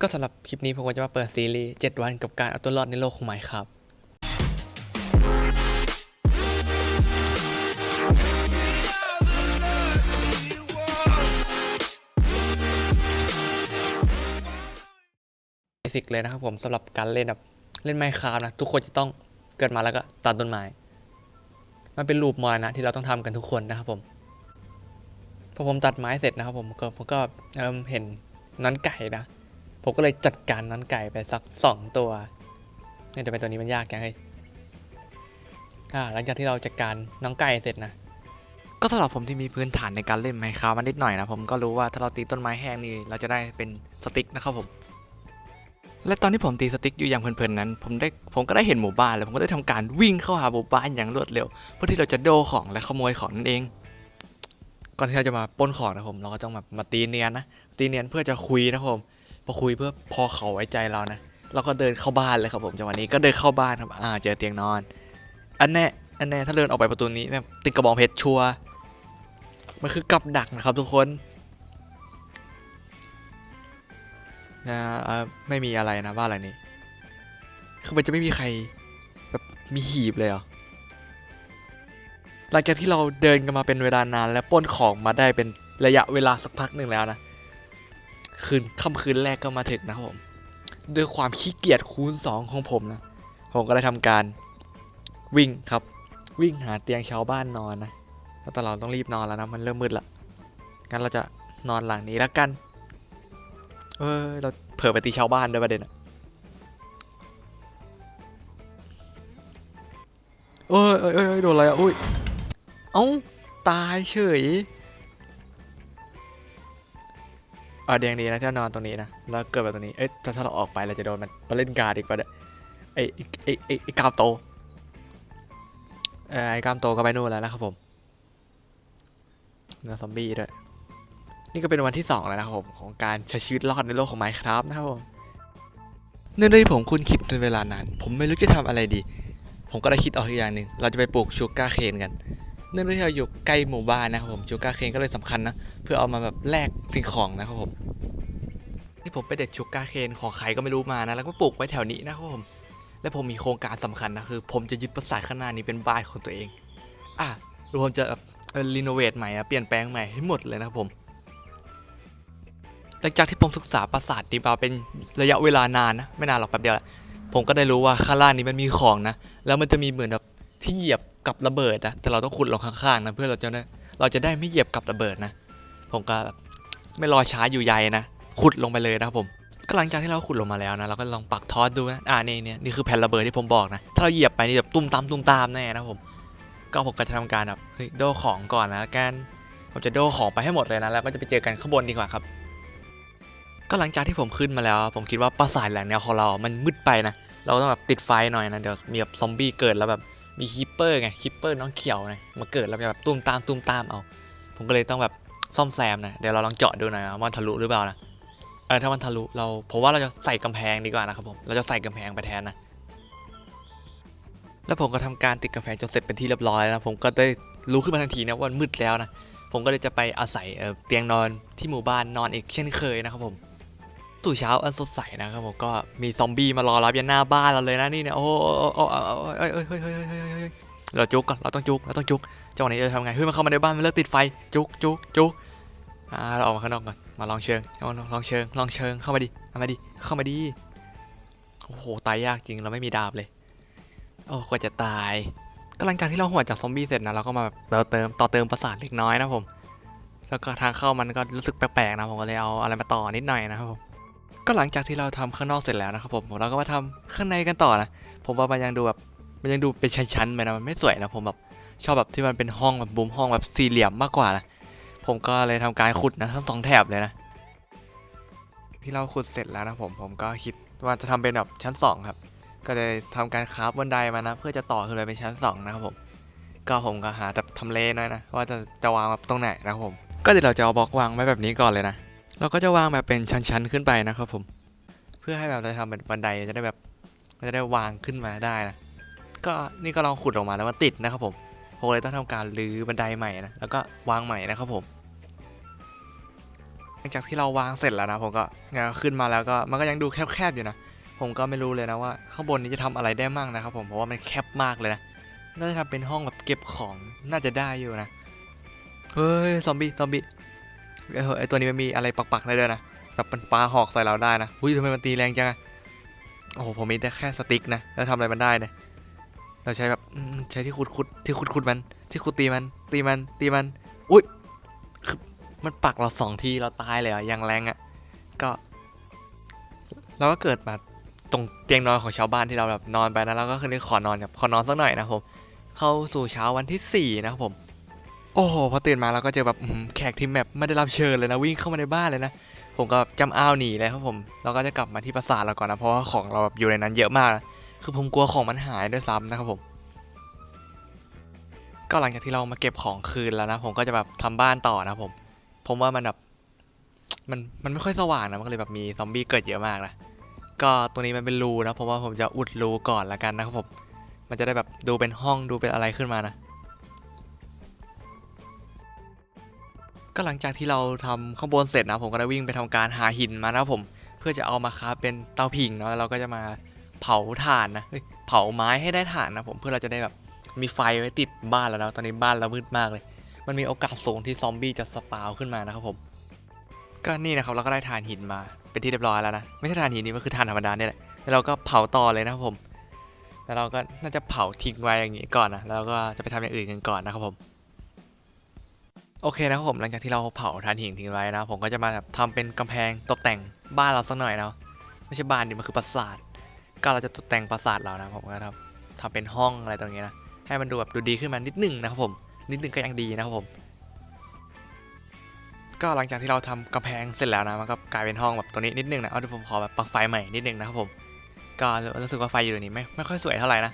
ก็สำหรับคลิปนี้ผมก็จะมาเปิดซีรีส์ 7 วันกับการเอาตัวรอดในโลกของไมครับเบสิกเลยนะครับผมสำหรับการเล่นแบบเล่นไมค์ค a f t นะ ทุกคนจะต้องเกิดมาแล้วก็ตัดต้นไม้ มันเป็นรูปมรณะที่เราต้องทำกันทุกคนนะครับผมพอผมตัดไม้เสร็จนะครับผมก็ผมก็เอิ่มเห็นนอนไก่นะ ผมก็เลยจัดการน้อนไก่ไปสักสองตัวเนี่ยแต่เป็นตัวนี้มันยากจังเลยอ่าหลังจากที่เราจัดการน้องไก่เสร็จนะก็สำหรับผมที่มีพื้นฐานในการเล่นไมค์ค a f t มานิดหน่อยนะผมก็รู้ว่าถ้าเราตีต้นไม้แห้งนี่เราจะได้เป็นสติ๊กนะครับผม และตอนที่ผมตีสติ๊กอยู่อย่างเพลินๆนั้น ผมได้ผมก็ได้เห็นหมู่บ้านแล้วผมก็ได้ทำการวิ่งเข้าหาหมู่บ้านอย่างรวดเร็วเพื่อที่เราจะโดของและขโมยของนั่นเอง ก่อนที่เราจะมาป้นของนะผมเราก็ต้องแบบมาตีเนียนนะตีเนียนเพื่อจะคุยนะผม พอคุยเพื่อพอเขาไว้ใจเรานะเราก็เดินเข้าบ้านเลยครับผมจังหวะนี้ก็เดินเข้าบ้านครับอ่าเจอเตียงนอน อันแน่อันแน่ถ้าเดินออกไปประตูนี้เนี่ยติดกระบองเพชรชัวร์มันคือกับดักนะครับทุกคนนะเอ่อไม่มีอะไรนะบ้านหลังนี้คือมันจะไม่มีใครแบบมีหีบเลยเหรอหลังจากที่เราเดินกันมาเป็นเวลานานและป้นของมาได้เป็นระยะเวลาสักพักหนึ่งแล้วนะ คืนค่ำคืนแรกก็มาถึงนะครับผมด้วยความขี้เกียจคูณสองของผมนะผมก็ได้ทำการวิ่งครับ วิ่งหาเตียงชาวบ้านนอนนะแล้วตอนเราต้องรีบนอนแล้วนะมันเริ่มมืดละงั้นเราจะนอนหลังนี้แล้วกัน เออเราเผลอไปตีชาวบ้านด้วยประเด็นอะโอ้ยเอ้ยเอ้ยเอ้ยโดนอะไรอะอุ้ย เอ้า ตายเฉย อ่าแดงดีนะที่เรานอนตรงนี้นะแล้วเกิดแบบตรงนี้เอ้ยถ้าถ้าเราออกไปเราจะโดนมันมาเล่นการ์ดอีกปะเนี่ยไอ้ไอ้ไอ้ไอ้กามโตเออไอ้กามโตก็ไปนู่นแล้วนะครับผมเนื้อซอมบี้ด้วยนี่ก็เป็นวันที่2แล้วนะครับผมของการใช้ชีวิตรอดในโลกของ Minecraft นะครับผมเนื่องด้วยผมคุณคิดเป็นเวลานาน ผมไม่รู้จะทำอะไรดี ผมก็ได้คิดออกอีกอย่างหนึ่งเราจะไปปลูกชูการ์เคนกัน เนื่องด้วยที่เราอยู่ใกล้หมู่บ้านนะครับผมชูกาเคนก็เลยสำคัญนะ เพื่อเอามาแบบแลกสิ่งของนะครับผมที่ผมไปเด็ดชูกาเคนของใครก็ไม่รู้มานะ แล้วก็ปลูกไว้แถวนี้นะครับผม และผมมีโครงการสำคัญนะคือ ผมจะยึดปราสาทข้างหน้านี้เป็นบ้านของตัวเอง อะหรือผมจะรีโนเวทใหม่อะเปลี่ยนแปลงใหม่ให้หมดเลยนะครับผมหลังจากที่ผมศึกษาปราสาทนี้มาเป็นระยะเวลานานนะ ไม่นานหรอกแป๊บเดียวแหละผมก็ได้รู้ว่าข้างล่างนี้มันมีของนะ แล้วมันจะมีเหมือนแบบที่เหยียบ กับระเบิดนะแต่เราต้องขุดลงข้างๆนะเพื่อเราจะได้เราจะได้ไม่เหยียบกับระเบิดนะ ผมก็แบบไม่รอช้าอยู่ใยนะขุดลงไปเลยนะครับผมก็หลังจากที่เราขุดลงมาแล้วนะเราก็ลองปักทอสดูนะอ่านี่เนี่ยนี่คือแผ่นระเบิดที่ผมบอกนะถ้าเราเหยียบไปนี่แบบตุ้มตามตุ้มตามแน่นะผมก็ผมก็จะทำการแบบเฮ้ยโดของก่อนนะกันผมจะโดของไปให้หมดเลยนะแล้วก็จะไปเจอกันข้างบนดีกว่าครับ ก็หลังจากที่ผมขึ้นมาแล้ว ผมคิดว่าปราสาทแหลงแนวของเรา มันมืดไปนะเราต้องแบบติดไฟหน่อยนะเดี๋ยวมีแบบซอมบี้เกิดแล้วแบบ มีคิปเปอร์ไงคิปเปอร์น้องเขียวนะมาเกิดแล้วแบบตุ้มตามตุ้มตามเอา ผมก็เลยต้องแบบซ่อมแซมนะเดี๋ยวเราลองเจาะดูหน่อยว่ามันทะลุหรือเปล่านะเออถ้ามันทะลุเราผมว่าเราจะใส่กำแพงดีกว่านะครับผมเราจะใส่กำแพงไปแทนนะแล้วผมก็ทำการติดกำแพงจนเสร็จเป็นที่เรียบร้อยแล้วนะผมก็ได้รู้ขึ้นมาทันทีนะว่ามืดแล้วนะผมก็เลยจะไปอาศัยเเตียงนอนที่หมู่บ้านนอนอีกเช่นเคยนะครับผม ตู่เช้าอันสดใสนะครับผมก็มีซอมบี้มารอรับยันหน้าบ้านเราเลยนะนี่เนี่ยโอ้โหโอ้โอ้โอ้โหเอ้ยเอ้ยเฮ้ยเฮ้ยเฮ้ยเฮ้ยเราจุกก่อนเราต้องจุกเราต้องจุกจังหวะนี้จะทำไงเฮ้ยมันเข้ามาในบ้านมันเลิกติดไฟจุกจุกจุกอ่าเราออกมาข้างนอกก่อนมาลองเชิงลองเชิงลองเชิงเข้ามาดิเข้ามาดิเข้ามาดิโอ้โหตายยากจริงเราไม่มีดาบเลยโอ้กว่าจะตายก็หลังจากที่เราหัวจากซอมบี้เสร็จนะเราก็มาแบบเติมเติมต่อเติมประสาทเล็กน้อยนะผมแล้วก็ทางเข้ามันก็รู้สึกแปลกๆนะผมก็เลยเอาอะไรมาต่อนิดหน่อยนะครับผม ก็หลังจากที่เราทำข้างนอกเสร็จแล้วนะครับผมเราก็มาทำข้างในกันต่อนะผมว่ามันยังดูแบบมันยังดูเป็นชั้นๆไปนะมันไม่สวยนะผมแบบชอบแบบที่มันเป็นห้องแบบบุมห้องแบบสี่เหลี่ยมมากกว่านะผมก็เลยทำการขุดนะทั้งสองแถบเลยนะที่เราขุดเสร็จแล้วนะผมผมก็คิดว่าจะทำเป็นแบบชั้นสองครับ ก็เลยทำการคราฟบันไดมานะ เพื่อจะต่อขึ้นไปเป็นชั้นสองนะครับผมก็ผมก็หาแต่ทำเลน่อยนะว่าจะจะวางแบบตรงไหนนะครับผม ก็เดี๋ยวเราจะเอาบล็อกวางไว้แบบนี้ก่อนเลยนะ เราก็จะวางแบบเป็นชั้นๆขึ้นไปนะครับผม เพื่อให้แบบเราทำเป็นบันไดจะได้แบบมันจะได้วางขึ้นมาได้นะ ก็นี่ก็ลองขุดออกมาแล้วมันติดนะครับผมผมเลยต้องทำการรื้อบันไดใหม่นะ แล้วก็วางใหม่นะครับผม หลังจากที่เราวางเสร็จแล้วนะผมก็เนี่ยขึ้นมาแล้วก็มันก็ยังดูแคบๆอยู่นะ ผมก็ไม่รู้เลยนะว่าข้างบนนี้จะทำอะไรได้มั่งนะครับผม เพราะว่ามันแคบมากเลยนะ น่าจะทำเป็นห้องแบบเก็บของน่าจะได้อยู่นะ เฮ้ยซอมบี้ ซอมบี้ เออไอตัวนี้มันมีอะไรปักๆได้ด้วยนะแบบมันปลาหอกใส่เราได้นะอุ้ยทำไมมันตีแรงจังอะโอ้โหผมมีแต่แค่สติ๊กนะแล้วทำอะไรมันได้เนี่ยเราใช้แบบใช้ที่ขุดขุดที่ขุดขุดมันที่ขุดตีมัน ตีมันตีมันอุ้ยคือมันปักเราสองทีเราตายเลยอะอย่างแรงอะก็เราก็เกิดมาตรงเตียงนอนของชาวบ้านที่เราแบบนอนไปนะแล้วก็คืนนี้ขอนอนกับขอนอนสักหน่อยนะผมเข้าสู่เช้าวันที่4นะครับผม โอ้โหพอตื่นมาเราก็เจอแบบแขกที่แบบไม่ได้รับเชิญเลยนะวิ่งเข้ามาในบ้านเลยนะ ผมก็จำอ้าวหนีเลยครับผมเราก็จะกลับมาที่ปราสาทเราก่อนนะเพราะว่าของเราแบบอยู่ในนั้นเยอะมากนะคือผมกลัวของมันหายด้วยซ้ำนะครับผมก็หลังจากที่เรามาเก็บของคืนแล้วนะ ผมก็จะแบบทำบ้านต่อนะผม ผมว่ามันแบบมันมันไม่ค่อยสว่างนะมันก็เลยแบบมีซอมบี้เกิดเยอะมากนะก็ตัวนี้มันเป็นรูนะเพราะว่าผมจะอุดรูก่อนละกันนะครับผม มันจะได้แบบดูเป็นห้องดูเป็นอะไรขึ้นมานะ ก็หลังจากที่เราทำข้างบนเสร็จนะผมก็ได้วิ่งไปทำการหาหินมานะผม เพื่อจะเอามาคราเป็นเตาผิงเนาะแล้วเราก็จะมาเผาถ่านนะเผาไม้ให้ได้ถ่านนะผมเพื่อเราจะได้แบบมีไฟไว้ติดบ้านแล้วนะตอนนี้บ้านเรามืดมากเลย มันมีโอกาสสูงที่ซอมบี้จะสปาวขึ้นมานะครับผมก็นี่นะครับเราก็ได้ถ่านหินมาเป็นที่เรียบร้อยแล้วนะไม่ใช่ถ่านหินนี่มันคือถ่านธรรมดาเนี่ยแหละแล้วเราก็เผาต่อเลยนะครับผมแล้วเราก็น่าจะเผาทิ้งไว้อย่างนี้ก่อนนะแล้วก็จะไปทำอย่างอื่นกันก่อนนะครับผม โอเคนะครับผมหลังจากที่เราเผาถ่านหินทิ้งไว้นะ ผมก็จะมาแบบทำเป็นกำแพงตกแต่งบ้านเราสักหน่อยนะไม่ใช่บ้านดิมันคือปราสาทก็เราจะตกแต่งปราสาทเรานะผมก็ทำทำเป็นห้องอะไรตรงนี้นะให้มันดูแบบดูดีขึ้นมานิดหนึงนะครับผมนิดหนึงก็ยังดีนะครับผม ก็หลังจากที่เราทำกำแพงเสร็จแล้วนะมันก็กลายเป็นห้องแบบตัวนี้นิดหนึงนะเอาเดี๋ยวผมขอแบบปลั๊กไฟใหม่นิดหนึงนะครับผม ก็รู้สึกว่าไฟอยู่ตรงนี้ไม่ไม่ค่อยสวยเท่าไหร่นะ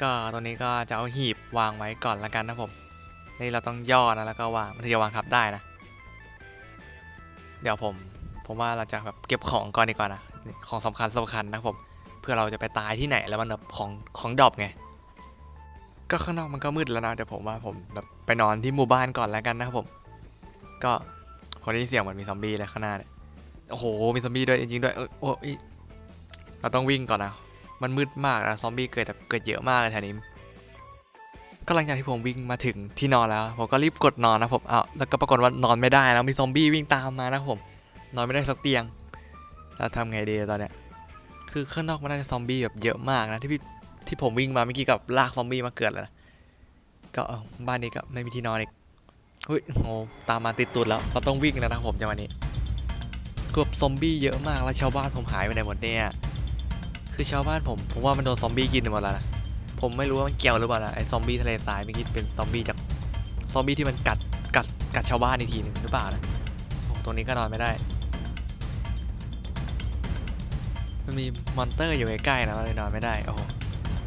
ก็ตรงนี้ก็จะเอาหีบวางไว้ก่อนละกันนะผม นี่เราต้องย่อนะแล้วก็วางมันถึงจะวางทับได้นะ เดี๋ยวผมผมว่าเราจะแบบเก็บของก่อนดีกว่านะนี่ของสำคัญสำคัญนะผมเพื่อเราจะไปตายที่ไหนแล้วมันแบบของของดอปไงก็ข้างนอกมันก็มืดแล้วนะเดี๋ยวผมว่าผมแบบไปนอนที่หมู่บ้านก่อนแล้วกันนะครับผม ก็พอได้ยินเสียงเหมันมีซอมบี้เลยข้างหน้าเนี่ยโอ้โหมีซอมบี้ด้วยจริงๆด้วยเออโอ้ยเราต้องวิ่งก่อนนะมันมืดมากนะซอมบี้เกิดแบบเกิดเยอะมากเลยแถวนี้ ก็หลังจากที่ผมวิ่งมาถึงที่นอนแล้ว ผมก็รีบกดนอนนะผมอ้าวแล้วก็ปรากฏว่านอนไม่ได้แล้วมีซอมบี้วิ่งตามมานะผม นอนไม่ได้สักเตียง แล้วทำไงดีตอนเนี้ย คือข้างนอกมันน่าจะซอมบี้แบบเยอะมากนะที่พี่ที่ผมวิ่งมาเมื่อกี้กับลากซอมบี้มาเกิดเลยนะก็บ้านนี้ก็ไม่มีที่นอนอีกเฮ้ยโอ้ตามมาติดตุดแล้วเราต้องวิ่งแล้วนะผมจังหวะนี้เกือบซอมบี้เยอะมากแล้วชาวบ้านผมหายไปไหนหมดเนี่ย คือชาวบ้านผมผมว่ามันโดนซอมบี้กินหมดแล้วนะ ผมไม่รู้ว่ามันเกี่ยวหรือเปล่านะไอ้ซอมบี้ทะเลทรายเมื่อกี้เป็นซอมบี้จากซอมบี้ที่มันกัดกัดกัดชาวบ้านอีกทีหนึ่งหรือเปล่านะโอ้ตรงนี้ก็นอนไม่ได้ มันมีมอนเตอร์อยู่ใกล้ๆนะเราเลยนอนไม่ได้โอ้โห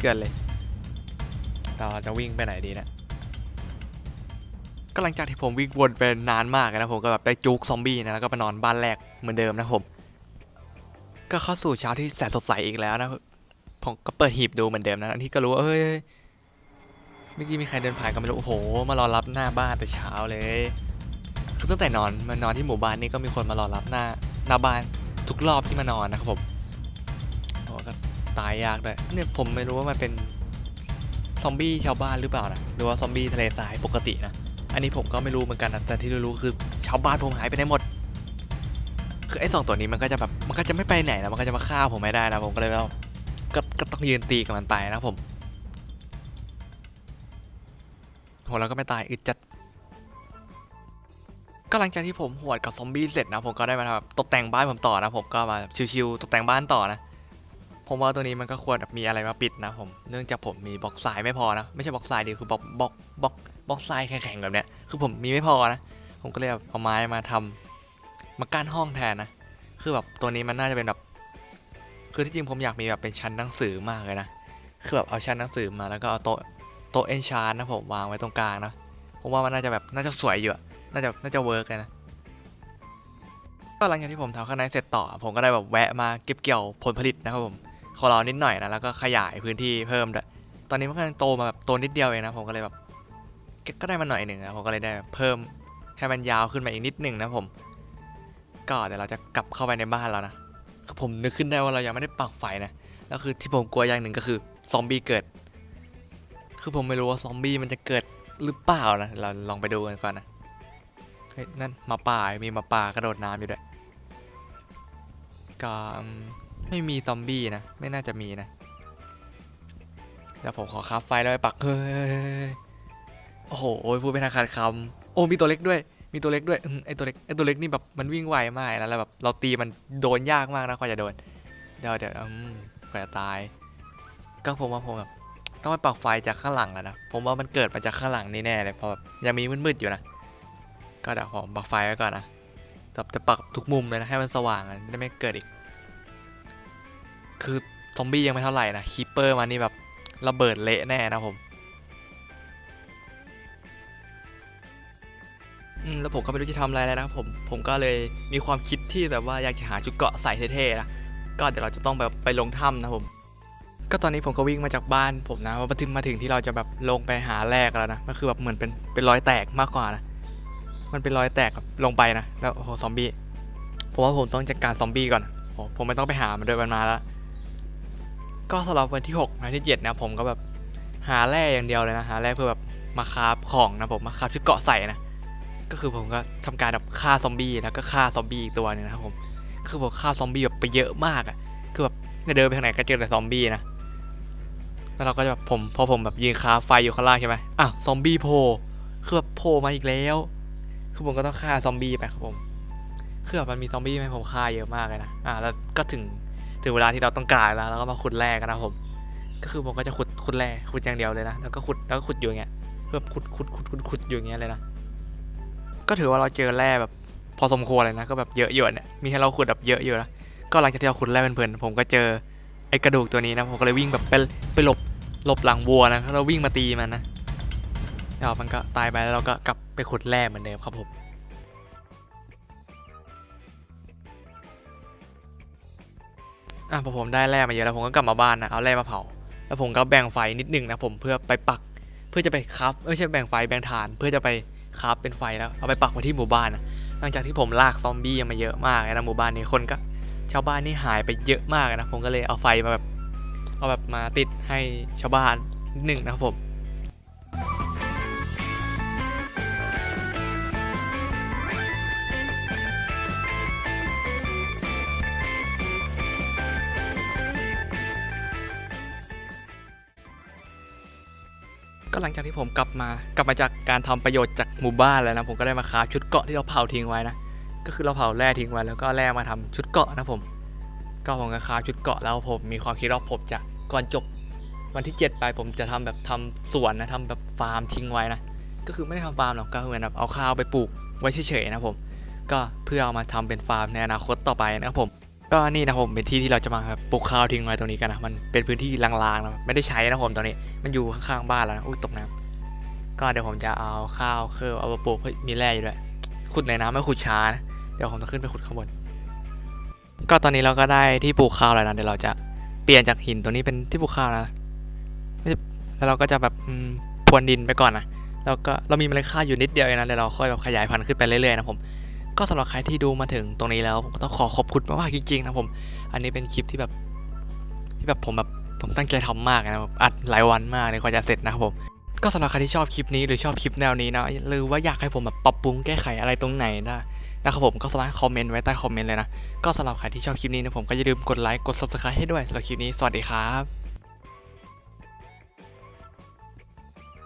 เกินเลยเราจะวิ่งไปไหนดีเนะก็หลังจากที่ผมวิ่งวนไปนานมากนะผมก็แบบได้จุกซอมบี้นะแล้วก็ไปนอนบ้านแรกเหมือนเดิมนะผม ก็เข้าสู่เช้าที่แสนสดใสอีกแล้วนะ ผมก็เปิดหีบดูเหมือนเดิมนะทั้งที่ก็รู้ว่าเฮ้ยเมื่อกี้มีใครเดินผ่านก็ไม่รู้โอ้โหมารอรับหน้าบ้านแต่เช้าเลยคือตั้งแต่นอนมานอนที่หมู่บ้านนี่ก็มีคนมารอรับหน้าหน้าบ้านทุกรอบที่มานอนนะครับผมโอ้ก็ตายยากด้วยเนี่ยผมไม่รู้ว่ามันเป็นซอมบี้ชาวบ้านหรือเปล่านะหรือว่าซอมบี้ทะเลทรายปกตินะอันนี้ผมก็ไม่รู้เหมือนกันนะแต่ที่รู้ๆคือชาวบ้านผมหายไปไหนหมด คือไอ้สองตัวนี้มันก็จะแบบมันก็จะไม่ไปไหนนะมันก็จะมาฆ่าผมไม่ได้นะผมก็เลยแบบ ก็ก็ต้องยืนตีกับมันไปนะผมโหแล้วก็ไม่ตายอึดจัดก็หลังจากที่ผมหวดกับซอมบี้เสร็จนะผมก็ได้มาแบบตกแต่งบ้านผมต่อนะผมก็มาชิวๆตกแต่งบ้านต่อนะ ผมว่าตัวนี้มันก็ควรแบบมีอะไรมาปิดนะผมเนื่องจากผมมีบล็อกทรายไม่พอนะไม่ใช่บล็อกทรายดีคือบล็อกบล็อกบล็อกบล็อกทรายแข็งๆแบบเนี้ยคือผมมีไม่พอนะผมก็เลยเอาไม้มาทำมากั้นห้องแทนนะคือแบบตัวนี้มันน่าจะเป็นแบบ คือที่จริงผมอยากมีแบบเป็นชั้นหนังสือมากเลยนะ คือแบบเอาชั้นหนังสือมาแล้วก็เอาโต๊ะโต๊ะเอนชานนะผมวางไว้ตรงกลางนะผมว่ามันน่าจะแบบน่าจะสวยอยู่น่าจะน่าจะเวิร์กเลยนะก็หลังจากที่ผมทำข้างในเสร็จต่อ ผมก็ได้แบบแวะมาเก็บเกี่ยวผลผลิตนะครับผมของเรานิดหน่อยนะแล้วก็ขยายพื้นที่เพิ่มด้วยตอนนี้มันก็ยังโตมาแบบโตนิดเดียวเองนะผมก็เลยแบบก็ก็ได้มาหน่อยหนึ่งนะผมก็เลยได้แบบเพิ่มให้มันยาวขึ้นมาอีกนิดหนึ่งนะผม ก็เดี๋ยวเราจะกลับเข้าไปในบ้านแล้วนะ ผมนึกขึ้นได้ว่าเรายังไม่ได้ปักไฟนะแล้วคือที่ผมกลัวอย่างหนึ่งก็คือซอมบี้เกิด คือผมไม่รู้ว่าซอมบี้มันจะเกิดหรือเปล่านะ เราลองไปดูกันก่อนนะ เฮ้ยนั่นมาป่า มีมาป่ากระโดดน้ำอยู่ด้วยก็อืมไม่มีซอมบี้นะ ไม่น่าจะมีนะเดี๋ยวผมขอคราฟไฟแล้วไปปักเฮ้ยโอ้โหพูดไม่ทันขาดคำโอ้มีตัวเล็กด้วย มีตัวเล็กด้วยอืมไอตัวเล็กไอตัวเล็กนี่แบบมันวิ่งไวมากนะแล้วแบบเราตีมันโดนยากมากนะกว่าจะโดนเดี๋ยวเดี๋ยวอืมกว่าจะตาย ก็ผมว่าผมแบบต้องไปปักไฟจากข้างหลังอะนะผมว่ามันเกิดมาจากข้างหลังนี่แน่เลยเพราะแบบยังมีมืดๆอยู่นะก็เดี๋ยวผมปักไฟไว้ก่อนนะจะจะปักทุกมุมเลยนะให้มันสว่างอะจะได้ไม่เกิดอีก คือซอมบี้ยังไม่เท่าไหร่นะคีปเปอร์มานี่แบบระเบิดเละแน่นะผม อืมแล้วผมก็ไม่รู้จะทำอะไรแล้วนะครับผม ผมก็เลยมีความคิดที่แบบว่าอยากจะหาชุดเกาะใส่เท่ๆนะ ก็เดี๋ยวเราจะต้องแบบไปลงถ้ำนะผม ก็ตอนนี้ผมก็วิ่งมาจากบ้านผมนะว่ามาถึงมาถึงที่เราจะแบบลงไปหาแรกแล้วนะก็คือแบบเหมือนเป็นเป็นรอยแตกมากกว่านะ มันเป็นรอยแตกแบบลงไปนะ แล้วโอ้โหซอมบี้ ผมว่าผมต้องจัดการซอมบี้ก่อนโอ้ผมไม่ต้องไปหามันโดยมันมาแล้ว ก็สำหรับวันที่6วันที่7นะผมก็แบบหาแร่อย่างเดียวเลยนะหาแร่เพื่อแบบมาคาฟของนะผมมาคาฟชุดเกาะใส่นะ ก็คือผมก็ทำการแบบฆ่าซอมบี้แล้วก็ฆ่าซอมบี้อีกตัวนึงนะครับผมคือผมฆ่าซอมบี้แบบไปเยอะมากอะ่ะ คือแบบเดินไปทางไหนก็เจอแต่ซอมบี้นะแล้วเราก็จะแบบผมพอผมแบบยิงคาไฟอยู่ข้างล่างใช่ไหมอ้าวซอมบี้โผล่คือแบบโผล่มาอีกแล้ว คือผมก็ต้องฆ่าซอมบี้ไปครับผมคือแบบมันมีซอมบี้ให้ผมฆ่าเยอะมากเลยนะอ่าแล้วก็ถึงถึงเวลาที่เราต้องกลารแล้วเราก็มาขุดแร่กันนะผม ก็คือผมก็จะขุดขุดแร่ขุดอย่างเดียวเลยนะแล้วก็ขุดแล้วก็ขุดอยู่อย่างเงี้ยเพื่อขุดขุดขุดขุดขุดอยู่อย่างเงี้ยเลยนะ ก็ถือว่าเราเจอแร่แบบ พอสมควรเลยนะ ก็แบบเยอะอยู่เนี่ยมีให้เราขุดแบบเยอะอยู่นะก็หลังจากที่เราขุดแร่เพลินๆผมก็เจอไอ้กระดูกตัวนี้นะผมก็เลยวิ่งแบบไปไปหลบหลบหลังวัวนะแล้วเราวิ่งมาตีมันนะแล้วมันก็ตายไปแล้วเราก็กลับไปขุดแร่เหมือนเดิมครับผมอะพอผมได้แร่มาเยอะแล้วผมก็กลับมาบ้านนะเอาแร่มาเผา แล้วผมก็แบ่งไฟนิดหนึงนะผมเพื่อไปปัก เพื่อจะไปครับไม่ใช่แบ่งไฟแบ่งฐานเพื่อจะไป คราฟเป็นไฟแล้วเอาไปปักไว้ที่หมู่บ้านนะหลังจากที่ผมลากซอมบี้มาเยอะมากนะหมู่บ้านนี้คนก็ ชาวบ้านนี่หายไปเยอะมากนะผมก็เลยเอาไฟมาแบบเอาแบบมาติดให้ชาวบ้านนิดหนึ่งนะครับผม ก็หลังจากที่ผมกลับมากลับมาจากการทำประโยชน์จากหมู่บ้านแล้วนะผมก็ได้มาคราฟชุดเกาะที่เราเผาทิ้งไว้นะก็คือเราเผาแร่ทิ้งไว้แล้วก็แร่มาทำชุดเกาะนะผม ก็ผมก็คราฟชุดเกาะแล้วผมมีความคิดว่าผมจะก่อนจบวันที่ 7 ไปผมจะทำแบบทำสวนนะทำแบบฟาร์มทิ้งไว้นะก็คือไม่ได้ทำฟาร์มหรอกก็เหมือนแบบเอาข้าวไปปลูกไว้เฉยๆนะผม ก็เพื่อเอามาทำเป็นฟาร์มในอนาคตต่อไปนะครับผม ก็นี่นะผมเป็นที่ที่เราจะมาปลูกข้าวทิ้งไว้ตรงนี้กันนะมันเป็นพื้นที่ลางๆนะไม่ได้ใช้นะผมตอนนี้ มันอยู่ข้างๆบ้านแล้วนะอุ้ยตกน้ำก็เดี๋ยวผมจะเอาข้าวเคอเอามาปลูกเฮ้ยมีแร่อยู่ด้วยขุดในน้ำไม่ขุดช้านะเดี๋ยวผมจะขึ้นไปขุดข้างบน ก็ตอนนี้เราก็ได้ที่ปลูกข้าวแล้วนะเดี๋ยวเราจะเปลี่ยนจากหินตัวนี้เป็นที่ปลูกข้าวนะแล้วเราก็จะแบบพรวนดินไปก่อนนะแล้วก็เรามีเมล็ดข้าวอยู่นิดเดียวเองนะเดี๋ยวเราค่อยแบบขยายพันธุ์ขึ้นไปเรื่อยๆนะผม ก็สำหรับใครที่ดูมาถึงตรงนี้แล้วผมก็ต้องขอขอบคุณมากๆจริงๆนะผม อันนี้เป็นคลิปที่แบบที่แบบผมแบบผมตั้งใจทำมากนะอัดหลายวันมากเลยกว่าจะเสร็จนะครับผม ก็สำหรับใครที่ชอบคลิปนี้หรือชอบคลิปแนวนี้นะหรือว่าอยากให้ผมแบบปรับปรุงแก้ไขอะไรตรงไหนนะนะครับผมก็สามารถคอมเมนต์ไว้ใต้คอมเมนต์เลยนะ ก็สำหรับใครที่ชอบคลิปนี้นะผมก็อย่าลืมกดไลค์กด subscribe ให้ด้วยสำหรับคลิปนี้สวัสดีครับ